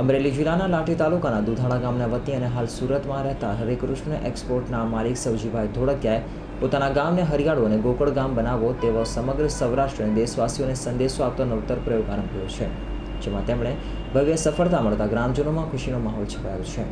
અમરેલી જિલ્લાના લાઠી તાલુકાના દુધાણા ગામના વતી અને હાલ સુરતમાં રહેતા હરિકૃષ્ણ એક્સપોર્ટના માલિક સવજીભાઈ ધોળકિયાએ પોતાના ગામને હરિયાળો અને ગોકળ ગામ બનાવો તેવો સમગ્ર સૌરાષ્ટ્ર અને દેશવાસીઓને સંદેશો આપતો નવતર પ્રયોગ આરંભ્યો છે, જેમાં તેમણે ભવ્ય સફળતા મળતા ગ્રામજનોમાં ખુશીનો માહોલ છવાયો છે.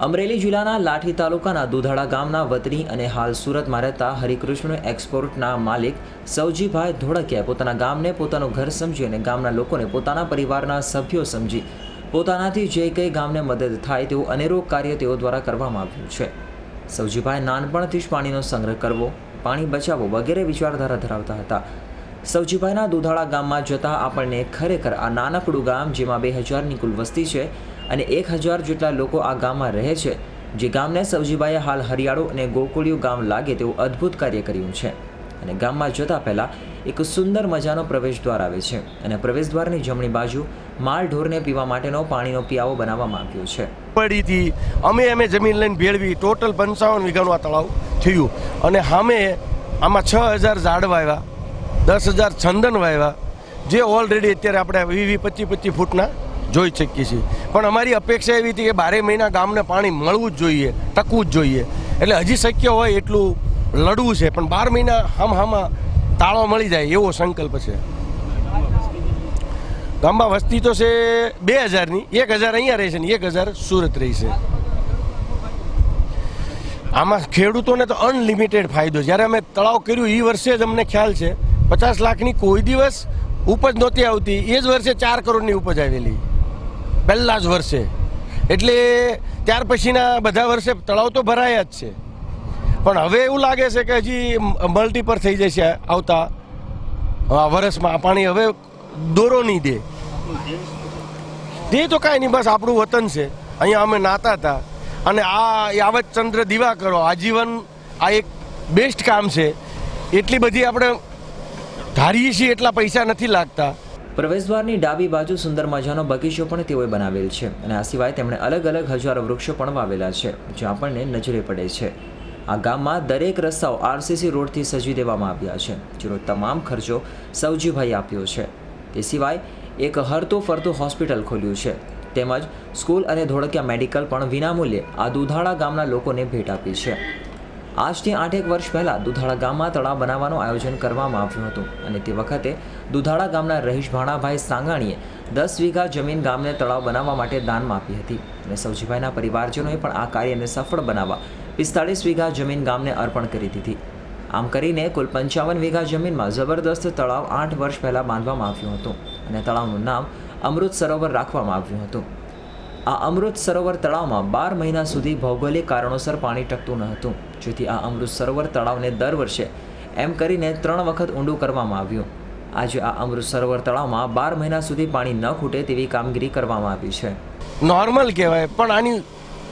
અમરેલી જિલ્લાના લાઠી તાલુકાના દુધાળા ગામના વતની અને હાલ સુરતમાં રહેતા હરિકૃષ્ણ એક્સપોર્ટના માલિક સૌજીભાઈ ધોળકિયાએ પોતાના ગામને પોતાનું ઘર સમજી અને ગામના લોકોને પોતાના પરિવારના સભ્યો સમજી પોતાનાથી જે કંઈ ગામને મદદ થાય તેવું અનેરો કાર્ય તેઓ દ્વારા કરવામાં આવ્યું છે. સવજીભાઈ નાનપણથી જ પાણીનો સંગ્રહ કરવો, પાણી બચાવવો વગેરે વિચારધારા ધરાવતા હતા. સવજીભાઈના દુધાળા ગામમાં જતાં આપણને ખરેખર આ નાનકડું ગામ, જેમાં બે હજારની કુલ વસ્તી છે અને એક હજાર જેટલા લોકો આ ગામમાં રહે છે, જે ગામને સવજીભાઈએ હાલ હરિયાળું અને ગોકુળિયું ગામ લાગે તેવું અદ્ભુત કાર્ય કર્યું છે. અને ગામમાં જતાં પહેલાં એક સુંદર મજાનો પ્રવેશ દ્વાર આવે છે અને પ્રવેશ દ્વારની જમણી બાજુ માલ ઢોરને પીવા માટેનો પાણીનો પિયાવો બનાવવામાં આવ્યો છે. પડીથી અમે અમે જમીન લઈને ભેળવી ટોટલ પંચાવન વીઘાનું આ તળાવ થયું. અને સામે આમાં છ હજાર ઝાડ વાવ્યા દસ હજાર ચંદન વાવ્યા, જે ઓલરેડી અત્યારે આપણે વી વી પચીસ પચીસ ફૂટના જોઈ શકીએ છીએ. પણ અમારી અપેક્ષા એવી હતી કે બારે મહિના ગામને પાણી મળવું જ જોઈએ, ટકવું જ જોઈએ. એટલે હજી શક્ય હોય એટલું લડવું છે, પણ બાર મહિના હમ હામાં તાળો મળી જાય એવો સંકલ્પ છે. ગામમાં વસ્તી તો છે બે હજારની, એક હજાર અહીંયા રહે છે ને એક હજાર સુરત રહી છે. આમાં ખેડૂતોને તો અનલિમિટેડ ફાયદો, જ્યારે અમે તળાવ કર્યું એ વર્ષે જ અમને ખ્યાલ છે, પચાસ લાખની કોઈ દિવસ ઉપજ નહોતી આવતી, એ જ વર્ષે ચાર કરોડની ઉપજ આવેલી, પહેલાં જ વર્ષે. એટલે ત્યાર પછીના બધા વર્ષે તળાવ તો ભરાયા જ છે. પણ હવે એવું લાગે છે કે હજી મલ્ટીપર થઈ જશે આવતા, આ વર્ષમાં પાણી હવે દોરો નહીં દે. તે તો કાંઈ નહીં, બસ આપણું વતન છે. અહીંયા અમે નાતા હતા. અને આ યાવત ચંદ્ર દીવા કરો. આજીવન આ એક બેસ્ટ કામ છે. એટલી બધી આપણે ધારીએ છીએ એટલા પૈસા નથી લાગતા. પ્રવેશદ્વારની ડાબી બાજુ સુંદર મજાનો બગીચો પણ તેઓએ બનાવેલ છે. અને આ સિવાય તેમણે અલગ અલગ હજારો વૃક્ષો પણ વાવેલા છે, જે આપણને નજરે પડે છે. આ ગામમાં દરેક રસ્તાઓ આરસીસી રોડથી સજી દેવામાં આવ્યા છે, જેનો તમામ ખર્ચો સવજીભાઈ આપ્યો છે. તે સિવાય એક હરતું ફરતું હોસ્પિટલ ખોલ્યું છે. તેમજ સ્કૂલ અને ધોળકિયા મેડિકલ પણ વિનામૂલ્યે આ દુધાળા ગામના લોકોને ભેટ આપી છે. આજથી આઠેક વર્ષ પહેલાં દુધાળા ગામમાં તળાવ બનાવવાનું આયોજન કરવામાં આવ્યું હતું અને તે વખતે દુધાળા ગામના રહીશ ભાણાભાઈ સાંગાણીએ દસ વીઘા જમીન ગામને તળાવ બનાવવા માટે દાનમાં આપી હતી અને સવજીભાઈના પરિવારજનોએ પણ આ કાર્યને સફળ બનાવવા પિસ્તાળીસ વીઘા જમીન ગામને અર્પણ કરી દીધી. આમ કરીને કુલ પંચાવન વીઘા જમીનમાં જબરદસ્ત તળાવ આઠ વર્ષ પહેલાં બાંધવામાં આવ્યું હતું અને તળાવનું નામ અમૃત સરોવર રાખવામાં આવ્યું હતું. આ અમૃત સરોવર તળાવમાં બાર મહિના સુધી ભૌગોલિક કારણોસર પાણી ટકતું ન હતું, જેથી આ અમૃત સરોવર તળાવને દર વર્ષે એમ કરીને ત્રણ વખત ઊંડું કરવામાં આવ્યું. આજે આ અમૃત સરોવર તળાવમાં બાર મહિના સુધી પાણી ન ખૂટે તેવી કામગીરી કરવામાં આવી છે. નોર્મલ કહેવાય, પણ આની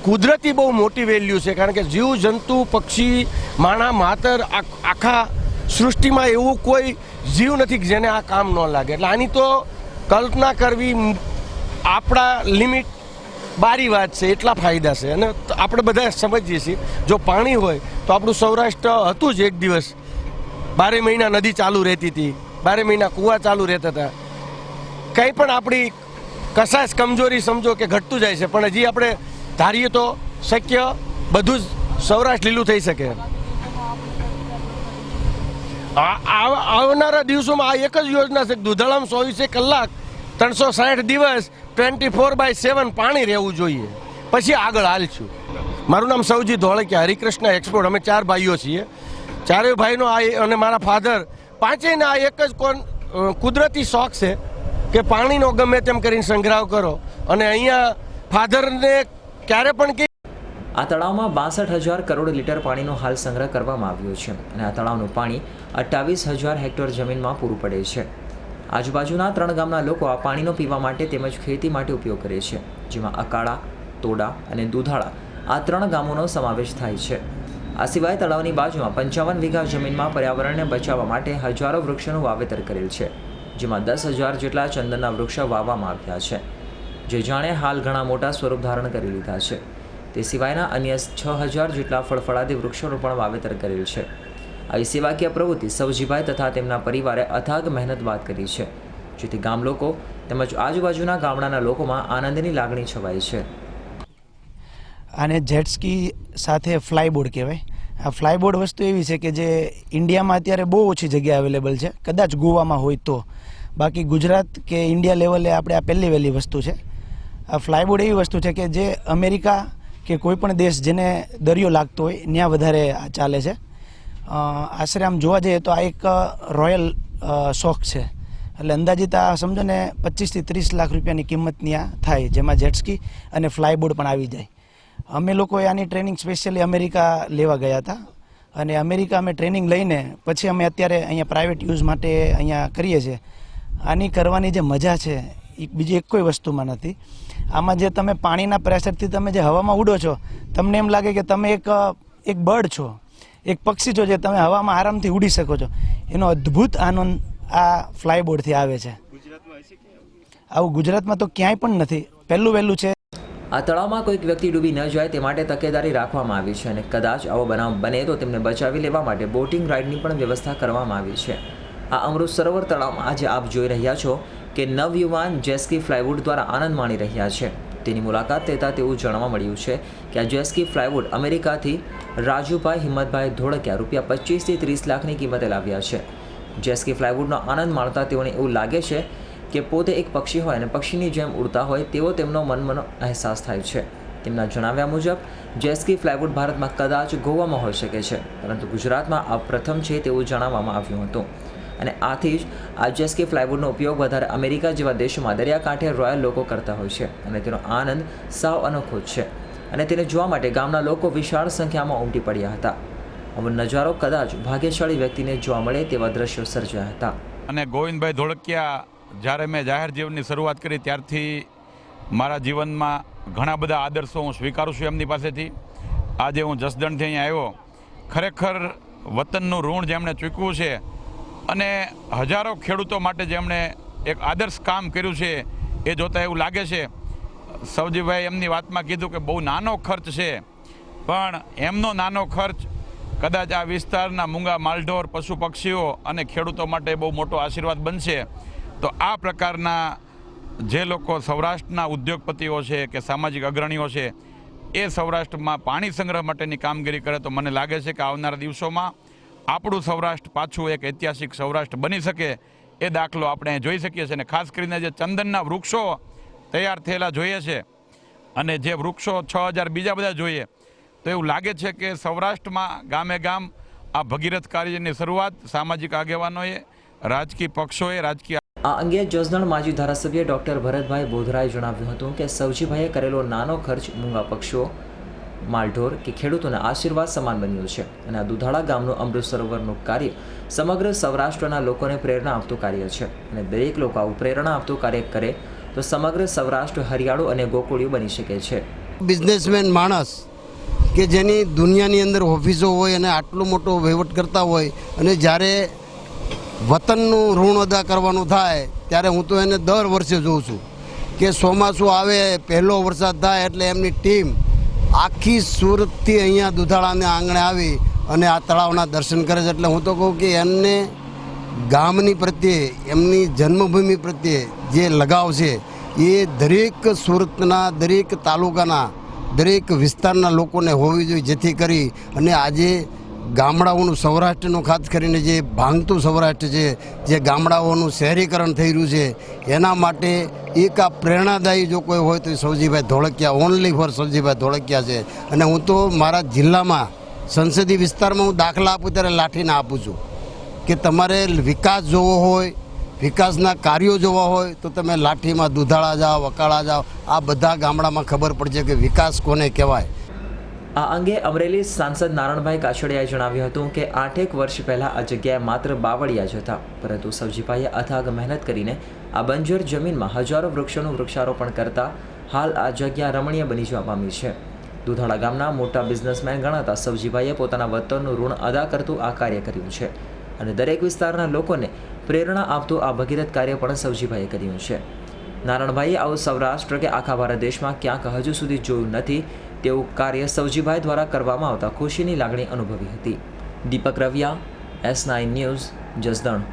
કુદરતી બહુ મોટી વેલ્યુ છે, કારણ કે જીવ, જંતુ, પક્ષી, માણા, માતર, આખા સૃષ્ટિમાં એવું કોઈ જીવ નથી જેને આ કામ ન લાગે. એટલે આની તો કલ્પના કરવી આપણા લિમિટ બારી વાત છે, એટલા ફાયદા છે. અને આપણે બધા સમજીએ છીએ, જો પાણી હોય તો આપણું સૌરાષ્ટ્ર હતું જ એક દિવસ. બારે મહિના નદી ચાલુ રહેતી હતી, બારે મહિના કૂવા ચાલુ રહેતા હતા. કંઈ પણ આપણી કશાશ કમજોરી સમજો કે ઘટતું જાય છે, પણ હજી આપણે ધારીએ તો શક્ય બધું જ સૌરાષ્ટ્ર લીલું થઈ શકે. આવનારા દિવસોમાં આ એક જ યોજના છે દુધાળામાં ચોવીસે કલાક ત્રણસો સાઠ દિવસ ટ્વેન્ટી ફોર બાય સેવન પાણી રહેવું જોઈએ. પછી આગળ હાલશું. મારું નામ સૌજી ધોળકિયા, હરિકૃષ્ણ એક્સપોર્ટ. અમે ચાર ભાઈઓ છીએ. ચારેય ભાઈનો આ અને મારા ફાધર. પાંચેયને આ એક જ કોન કુદરતી શોખ છે કે પાણીનો ગમે તેમ કરીને સંગ્રહ કરો. અને અહીંયા ફાધરને ક્યારે પણ કે આ તળાવમાં બાસઠ હજાર કરોડ લીટર પાણીનો હાલ સંગ્રહ કરવામાં આવ્યો છે અને આ તળાવનું પાણી અઠ્ઠાવીસ હજાર હેક્ટર જમીનમાં પૂરું પડે છે. આજુબાજુના ત્રણ ગામના લોકો આ પાણીનો પીવા માટે તેમજ ખેતી માટે ઉપયોગ કરે છે, જેમાં અકાળા, તોડા અને દુધાળા આ ત્રણ ગામોનો સમાવેશ થાય છે. આ સિવાય તળાવની બાજુમાં પંચાવન વીઘા જમીનમાં પર્યાવરણને બચાવવા માટે હજારો વૃક્ષોનું વાવેતર કરેલ છે, જેમાં દસ હજાર જેટલા ચંદનના વૃક્ષો વાવવામાં આવ્યા છે. જે જાણે હાલ ઘણા મોટા સ્વરૂપ ધારણ કરી લીધા છે. તે સિવાયના અન્ય છ હજાર જેટલા ફળફળાદી વૃક્ષોનું પણ વાવેતર કરેલ છે. આવી સેવાકીય પ્રવૃત્તિ સવજીભાઈ તથા તેમના પરિવારે અથાગ મહેનત બાદ કરી છે. જેથી ગામ લોકો તેમજ આજુબાજુના ગામડાના લોકોમાં આનંદની લાગણી છવાઈ છે. આને જેટસ્કી સાથે ફ્લાયબોર્ડ કહેવાય. આ ફ્લાયબોર્ડ વસ્તુ એવી છે કે જે ઇન્ડિયામાં અત્યારે બહુ ઓછી જગ્યા અવેલેબલ છે. કદાચ ગોવામાં હોય તો. બાકી ગુજરાત કે ઇન્ડિયા લેવલે આપણે આ પહેલી વહેલી વસ્તુ છે. ફ્લાયબોર્ડ એવી વસ્તુ છે કે જે અમેરિકા કે કોઈ પણ દેશ જેને દરિયો લાગતો હોય ત્યાં વધારે ચાલે છે. આશરે આમ જોવા જઈએ તો આ એક રોયલ શોખ છે. એટલે અંદાજિત આ સમજો ને પચીસથી ત્રીસ લાખ રૂપિયાની કિંમતની આ થાય, જેમાં જેટસ્કી અને ફ્લાયબોર્ડ પણ આવી જાય. અમે લોકો આની ટ્રેનિંગ સ્પેશિયલી અમેરિકા લેવા ગયા હતા. અને અમેરિકા અમે ટ્રેનિંગ લઈને પછી અમે અત્યારે અહીંયા પ્રાઇવેટ યુઝ માટે અહીંયા કરીએ છીએ. આની કરવાની જે મજા છે બીજી એક કોઈ વસ્તુમાં નથી. આમાં જે તમે પાણીના પ્રેશરથી તમે જે હવામાં ઉડો છો, તમને એમ લાગે કે તમે એક એક બર્ડ છો, એક પક્ષી છો જે તમે હવામાં આરામથી ઉડી શકો છો. એનો અદ્ભુત આનંદ આ ફ્લાયબોર્ડથી આવે છે. આવું ગુજરાતમાં તો ક્યાંય પણ નથી. પહેલું વહેલું છે. આ તળાવમાં કોઈક વ્યક્તિ ડૂબી ન જાય તે માટે તકેદારી રાખવામાં આવી છે અને કદાચ આવો બનાવ બને તો તેમને બચાવી લેવા માટે બોટિંગ રાઇડની પણ વ્યવસ્થા કરવામાં આવી છે. આ અમૃત સરોવર તળાવમાં આજે આપ જોઈ રહ્યા છો કે નવયુવાન જેસ્કી ફ્લાયવુડ દ્વારા આનંદ માણી રહ્યા છે. તેની મુલાકાત લેતા તેવું જાણવા મળ્યું છે કે આ જેસ્કી ફ્લાયવુડ અમેરિકાથી રાજુભાઈ હિંમતભાઈ ધોળકિયા રૂપિયા પચીસથી ત્રીસ લાખની કિંમતે લાવ્યા છે. જેસ્કી ફ્લાયવુડનો આનંદ માણતા તેઓને એવું લાગે છે કે પોતે એક પક્ષી હોય અને પક્ષીની જેમ ઉડતા હોય તેવો તેમનો મનમનો અહેસાસ થાય છે. તેમના જણાવ્યા મુજબ, જેસ્કી ફ્લાયવુડ ભારતમાં કદાચ ગોવામાં હોઈ શકે છે, પરંતુ ગુજરાતમાં આ પ્રથમ છે તેવું જણાવવામાં આવ્યું હતું. અને આથી જ આ જેસ્કી ફ્લાયવુડનો ઉપયોગ વધારે અમેરિકા જેવા દેશોમાં દરિયાકાંઠે રોયલ લોકો કરતા હોય છે અને તેનો આનંદ સાવ અનોખો છે. અને તેને જોવા માટે ગામના લોકો વિશાળ સંખ્યામાં ઉમટી પડ્યા હતા. હવે નજારો કદાચ ભાગ્યશાળી વ્યક્તિને જોવા મળે તેવા દ્રશ્યો સર્જાયા હતા. અને ગોવિંદભાઈ ધોળકિયા, જ્યારે મેં જાહેર જીવનની શરૂઆત કરી, ત્યારથી મારા જીવનમાં ઘણા બધા આદર્શો હું સ્વીકારું છું એમની પાસેથી. આજે હું જસદણથી અહીંયા આવ્યો. ખરેખર વતનનું ઋણ જેમણે ચૂકવું છે અને હજારો ખેડૂતો માટે જેમણે એક આદર્શ કામ કર્યું છે, એ જોતાં એવું લાગે છે. સૌજીભાઈ એમની વાતમાં કીધું કે બહુ નાનો ખર્ચ છે, પણ એમનો નાનો ખર્ચ કદાચ આ વિસ્તારના મૂંગા માલઢોર, પશુ પક્ષીઓ અને ખેડૂતો માટે બહુ મોટો આશીર્વાદ બનશે. તો આ પ્રકારના જે લોકો સૌરાષ્ટ્રના ઉદ્યોગપતિઓ છે કે સામાજિક અગ્રણીઓ છે, એ સૌરાષ્ટ્રમાં પાણી સંગ્રહ માટેની કામગીરી કરે તો મને લાગે છે કે આવનારા દિવસોમાં આપણું સૌરાષ્ટ્ર પાછું એક ઐતિહાસિક સૌરાષ્ટ્ર બની શકે એ દાખલો આપણે જોઈ શકીએ છીએ અને ખાસ કરીને જે ચંદનના વૃક્ષો તૈયાર થયેલા જોઈએ છે અને જે વૃક્ષો છ હજાર બીજા બધા જોઈએ, તો એવું લાગે છે કે સૌરાષ્ટ્રમાં ગામે ગામ આ ભગીરથ કાર્યની શરૂઆત સામાજિક આગેવાનોએ, રાજકીય પક્ષોએ, રાજકીય આ અંગે જસદણ માજી ધારાસભ્ય ડોક્ટર ભરતભાઈ બોધરાએ જણાવ્યું હતું કે સવજીભાઈએ કરેલો નાનો ખર્ચ મૂંગા પક્ષીઓ માલઢોર કે ખેડૂતોના આશીર્વાદ સમાન બન્યું છે અને આ દુધાળા ગામનું અમૃત સરોવરનું કાર્ય સમગ્ર સૌરાષ્ટ્રના લોકોને પ્રેરણા આપતું કાર્ય છે અને દરેક લોકો આવું પ્રેરણા આપતું કાર્ય કરે તો સમગ્ર સૌરાષ્ટ્ર હરિયાળું અને ગોકુળિયું બની શકે છે. બિઝનેસમેન માણસ કે જેની દુનિયાની અંદર ઓફિસો હોય અને આટલો મોટો વહીવટ કરતા હોય અને જ્યારે વતનનું ઋણ અદા કરવાનું થાય, ત્યારે હું તો એને દર વર્ષે જોઉં છું કે ચોમાસું આવે, પહેલો વરસાદ થાય એટલે એમની ટીમ આખી સુરતથી અહીંયા દુધાળાને આંગણે આવી અને આ તળાવના દર્શન કરે છે. એટલે હું તો કહું કે એમને ગામની પ્રત્યે, એમની જન્મભૂમિ પ્રત્યે જે લગાવ છે, એ દરેક સુરતના, દરેક તાલુકાના, દરેક વિસ્તારના લોકોને હોવી જોઈએ જેથી કરી અને આજે ગામડાઓનું સૌરાષ્ટ્રનું, ખાસ કરીને જે ભાંગતું સૌરાષ્ટ્ર છે, જે ગામડાઓનું શહેરીકરણ થઈ રહ્યું છે, એના માટે એક આ પ્રેરણાદાયી જો કોઈ હોય તો સૌજીભાઈ ધોળકિયા ઓનલી ફોર સૌજીભાઈ ધોળકિયા છે. અને હું તો મારા જિલ્લામાં, સંસદીય વિસ્તારમાં હું દાખલા આપું ત્યારે લાઠીને આપું છું. કે તમારે વિકાસ જોવો હોય, વિકાસના કાર્યો જોવા હોય, તો તમે લાઠીમાં દુધાળા જાઓ, વકાળા જાઓ, આ બધા ગામડામાં ખબર પડશે કે વિકાસ કોને કહેવાય. આ અંગે અમરેલી સાંસદ નારણભાઈ કાછડિયાએ જણાવ્યું હતું કે આઠેક વર્ષ પહેલાં આ જગ્યાએ માત્ર બાવળિયા જ હતા. પરંતુ સવજીભાઈએ અથાગ મહેનત કરીને આ બંજર જમીનમાં હજારો વૃક્ષોનું વૃક્ષારોપણ કરતા હાલ આ જગ્યા રમણીય બની જવા પામી છે. દુધાળા ગામના મોટા બિઝનેસમેન ગણાતા સવજીભાઈએ પોતાના વતનનું ઋણ અદા કરતું આ કાર્ય કર્યું છે અને દરેક વિસ્તારના લોકોને પ્રેરણા આપતું આ ભગીરથ કાર્ય પણ સવજીભાઈએ કર્યું છે. નારણભાઈએ આવું સૌરાષ્ટ્ર કે આખા ભારત દેશમાં ક્યાંક હજુ સુધી જોયું નથી તેવું કાર્ય સવજીભાઈ દ્વારા કરવામાં આવતા ખુશીની લાગણી અનુભવી હતી. Deepak Raviya, S nine news, Jasdan.